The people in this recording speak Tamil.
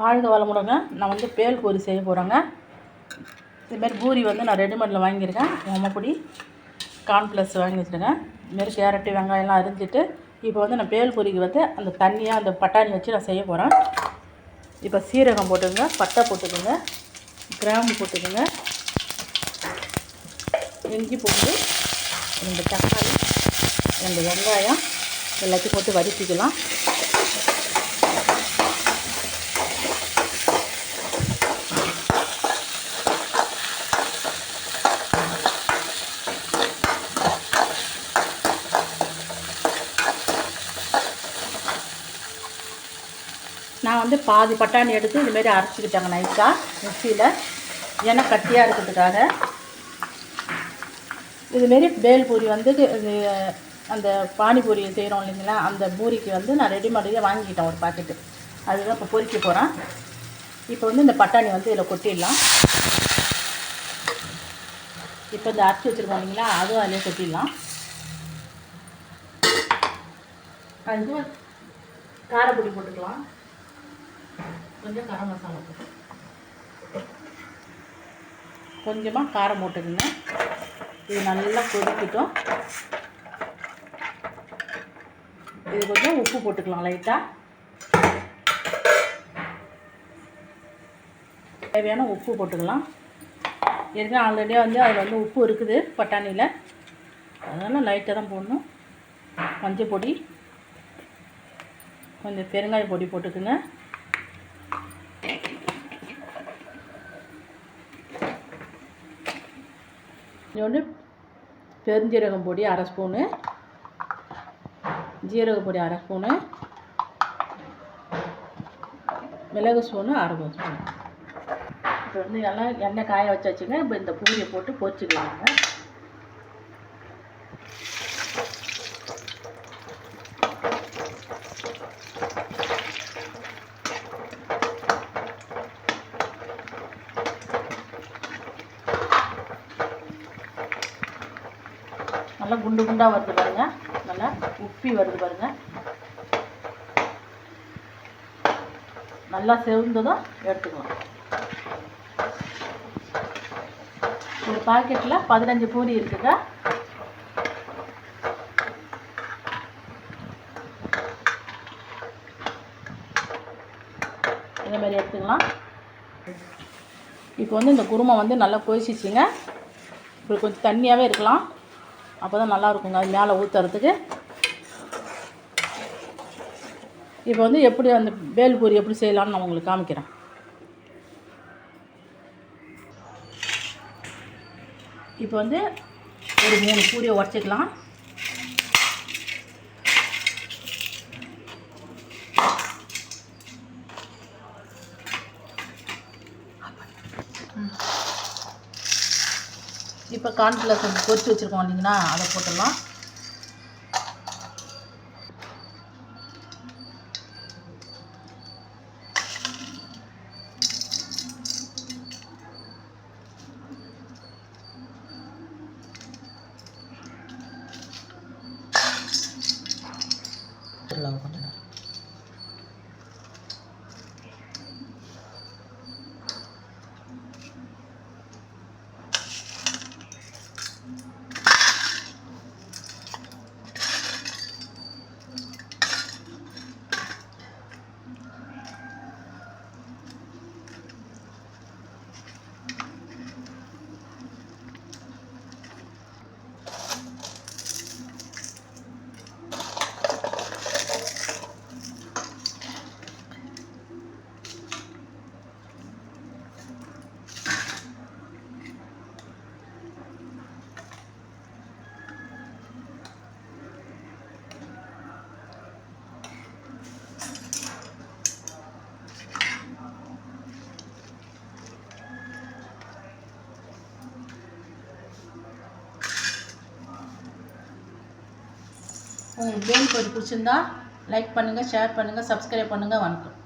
வாழ்க வளமுடங்க நான் வந்து பேல் பூரி செய்ய போகிறேங்க இதுமாரி பூரி வந்து நான் ரெடிமேடில் வாங்கியிருக்கேன். ஓமப்பொடி கார்ன்ப்ளஸ் வாங்கி வச்சுருக்கேன். இதுமாரி கேரட்டு வெங்காயம்லாம் அரிஞ்சிட்டு இப்போ வந்து நான் பேல் பூரிக்கு வந்து அந்த தண்ணியாக அந்த பட்டாணி வச்சு நான் செய்ய போகிறேன் இப்போ சீரகம் போட்டுக்கோங்க பட்டை போட்டுக்கோங்க கிராம்பு போட்டுக்கோங்க இஞ்சி போட்டு ரெண்டு தக்காளி ரெண்டு வெங்காயம் எல்லாத்தையும் போட்டு வதக்கிக்கலாம். நான் வந்து பாதி பட்டாணி எடுத்து இதுமாரி அரைச்சிக்கிட்டாங்க நைஸாக மிக்சியில் ஏன்னா கட்டியாக இருக்கிறதுக்காக. இதுமாரி பேல்பூரி வந்து அந்த பானிபூரி செய்கிறோம் இல்லைங்களா அந்த பூரிக்கு வந்து நான் ரெடிமேடாக வாங்கிக்கிட்டேன் ஒரு பாக்கெட்டு அதுதான் இப்போ பொறிக்க போகிறேன் இப்போ வந்து இந்த பட்டாணி வந்து இதில் கொட்டிடலாம். இப்போ இந்த அரைச்சி வச்சுருக்கோம் இல்லைங்களா அதுவும் அதிலே கொட்டிடலாம். அது காரப்பொடி போட்டுக்கலாம். கொஞ்சம் கரம் மசாலா போட்டு. கொஞ்சமாக காரம் போட்டுக்கங்க. இது நல்லா கொதிக்கட்டும். இது கொஞ்சம் உப்பு போட்டுக்கலாம் லைட்டாக தேவையான உப்பு போட்டுக்கலாம். ஏற்கனவே ஆல்ரெடியாக வந்து அதில் வந்து உப்பு இருக்குது பட்டாணியில். அதனால் லைட்டாக தான் போடணும். மஞ்சள் பொடி கொஞ்சம் பெருங்காய பொடி போட்டுக்குங்க. இன்னொன்று பெருஞ்சீரகம் பொடி அரை ஸ்பூனு. ஜீரக பொடி அரை ஸ்பூனு. மிளகு ஸ்பூனு அரை ஸ்பூனு. இப்போ வந்து எல்லாம் எண்ணெய் காய வச்சாச்சுங்க. இப்போ இந்த பூரியை போட்டு பொரிச்சுக்கலாங்க நல்லா குண்டு குண்டாக வருது பாருங்க. நல்லா உப்பி வருது பாருங்க. நல்லா செவந்ததும் எடுத்துக்கலாம். ஒரு பாக்கெட்டில் பதினஞ்சு பூரி இருக்குங்க. இதே மாதிரி எடுத்துக்கலாம். இப்போ வந்து இந்த குருமா வந்து நல்லா கொதிச்சிச்சுங்க. இப்போ கொஞ்சம் தண்ணியாகவே இருக்கலாம். அப்போ தான் நல்லா இருக்குங்க அது மேலே ஊற்றுறதுக்கு இப்போ வந்து எப்படி அந்த வேல்பூரி எப்படி செய்யலாம்னு நான் உங்களுக்கு காமிக்கிறேன். இப்போ வந்து ஒரு மூணு பூரியை உடச்சிக்கலாம். இப்போ கார்ன்ஃப்ளவர் கொஞ்சம் பொறிச்சு வச்சுருக்கோம் இல்லைங்களா அதை போட்டுடலாம் கொஞ்சம். உங்களுக்கு கேம் போய் பிடிச்சிருந்தா லைக் பண்ணுங்கள் ஷேர் பண்ணுங்கள் சப்ஸ்கிரைப் பண்ணுங்கள் வணக்கம்.